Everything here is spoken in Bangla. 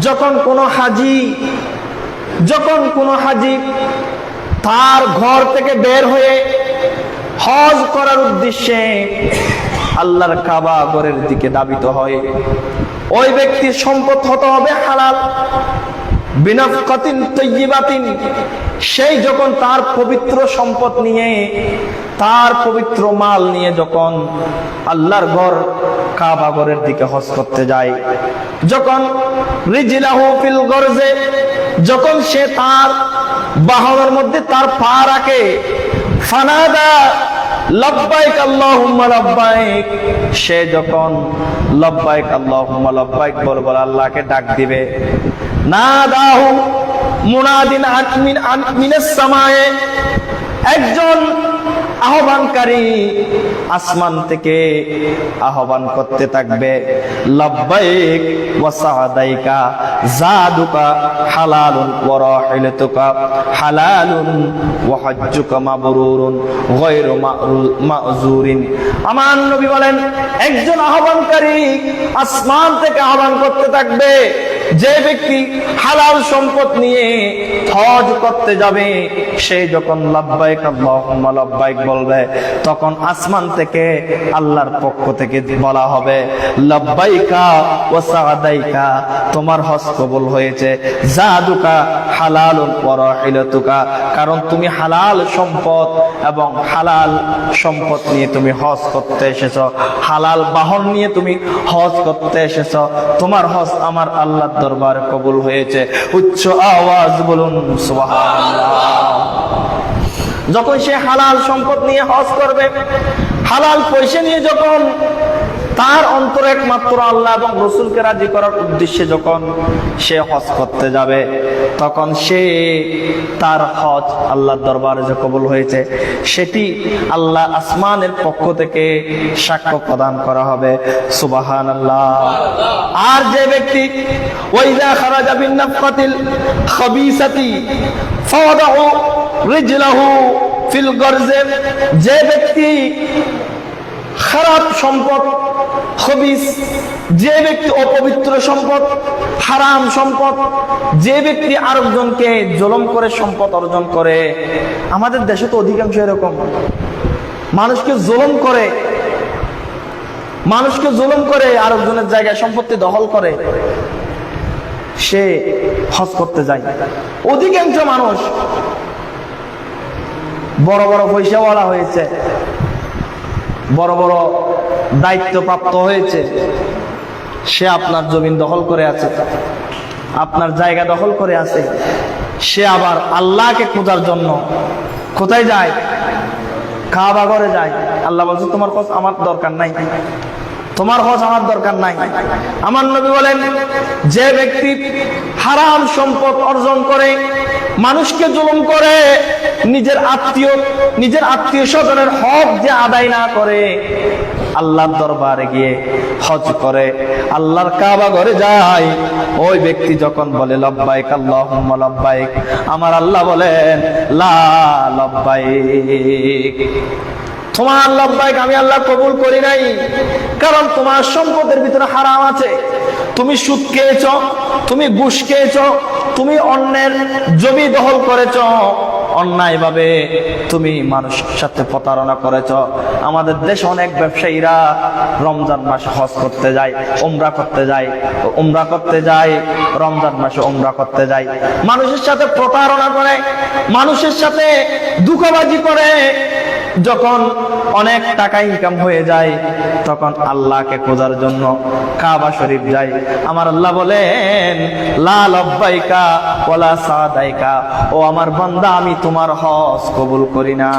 যখন কোনো হাজি, যখন কোনো হাজি তার ঘর থেকে বের হয়ে হজ করার উদ্দেশ্যে আল্লাহর কাবা ঘরের দিকে দাবিত হয়। ওই ব্যক্তির সম্পদ হতে হবে হালাল। বিনাফকাতিন তৈবাতিন সেই যখন তার পবিত্র সম্পদ নিয়ে, তার পবিত্র মাল নিয়ে যখন আল্লাহর ঘর কাবা ঘরের দিকে হজ করতে যায়। যখন রিজিলাহু ফিল গরজে, যখন সে তার বাহনের মধ্যে তার পা রাখে, ফানাদা লব্বাইক আল্লাহুম্মা লব্বাইক, সে যখন লব্বাইক আল্লাহুম্মা লব্বাইক বল বল আল্লাহকে ডাক দিবে না দাহু মুনাদিন আটমিন আটমিনের সামায়ে, একজন আহ্বানকারী আসমান থেকে আহ্বান করতে থাকবে। জাদুকা, হালালুন আমার নবী বলেন, একজন আহ্বানকারী আসমান থেকে আহ্বান করতে থাকবে। যে ব্যক্তি হালাল সম্পদ নিয়ে হজ করতে যাবে, সে যখন লাভবাইক আল্লাহুম্মা বলবে, তখন আসমান থেকে আল্লাহর পক্ষ থেকে বলা হবে লাভবাইকা ওয়া সাদাইকা, তোমার হজ কবুল হয়েছে। জাদুকা হালালুন ওয়া কারণ তুমি হালাল সম্পদ এবং হালাল সম্পদ নিয়ে তুমি হজ করতে এসেছ। হালাল বাহন নিয়ে তুমি হজ করতে এসেছ। তোমার হজ আমার আল্লাহর দরবারে কবুল হয়েছে। উচ্চ আওয়াজ বলুন যখন সে হালাল সম্পদ নিয়ে হজ করবে, হালাল পয়সা নিয়ে যখন তার অন্তর একমাত্র আল্লাহ এবং রসুলকে রাজি করার উদ্দেশ্যে যখন সে হজ করতে যাবে, তখন সে তার হজ আল্লাহর দরবারে যে কবুল হয়েছে, সেটি আল্লাহ আসমানের পক্ষ থেকে সাক্ষ্য প্রদান করা হবে। সুবাহান আল্লাহ আর যে ব্যক্তি ওইদা খারাজা বিন নাফকাতিল খাবিসাতি ফাওয়াদাহু ফিল যে ব্যক্তি খারাপ সম্পদ যে ব্যক্তি অপবিত্র সম্পদ, হারাম সম্পদ, যে ব্যক্তি আরেকজনকে জলম করে সম্পদ অর্জন করে, আমাদের দেশে তো অধিকাংশ এরকম। মানুষকে জলম করে, মানুষকে জুলুম করে আরেকজনের জায়গায় সম্পত্তি দখল করে, সে হজ করতে যায়। অধিকাংশ মানুষ বড় বড় পয়সাওয়ালা হয়েছে, বড় বড় দায়িত্ব প্রাপ্ত হয়েছে, সে আপনার জমিন দখল করে আছে, আপনার জায়গা দখল করে আছে, সে আবার আল্লাহকে খোঁজার জন্য কোথায় যায়? খাওয়া ঘরে যায়। আল্লাহ বলছে, তোমার খোঁজ আমার দরকার নাই। তোমার হজ আমার দরকার নাই। আমার নবী বলেন, যে ব্যক্তি হারাম সম্পদ অর্জন করে, মানুষকে জুলুম করে, নিজের আত্মীয় নিজের আত্মীয় স্বজনের হক যে আদায় না করে আল্লাহর দরবারে গিয়ে হজ করে, আল্লাহর কাবা ঘরে যায়। ওই ব্যক্তি যখন বলে, লব্বাইক আল্লাহুম্মা লব্বাইক। আমার আল্লাহ বলেন, লা লব্বাইক। তোমার লব্বাইক আমি আল্লাহ কবুল করি নাই, কারণ তোমার সম্পদের ভিতরে হারাম আছে। তুমি সুদ খেয়েছ, তুমি ঘুষ খেয়েছ, তুমি অন্যের জমি দখল করেছ। অন্যায় ভাবে তুমি মানুষের সাথে প্রতারণা করেছ। আমাদের দেশে অনেক ব্যবসায়ীরা রমজান মাসে হজ করতে যায়, উমরা করতে যায়, উমরা করতে যায়, রমজান মাসে উমরা করতে যায়। মানুষের সাথে প্রতারণা করে, মানুষের সাথে দুঃখবাজি করে যখন অনেক টাকা ইনকাম হয়ে যায়, তখন আল্লাহকে খোঁজার জন্য কাবা শরীফ যাই আমার আল্লাহ বলেন লাল অব্বাইকা ওলা সাদাইকা। ও আমার বান্দা, আমি তোমার হজ কবুল করি না।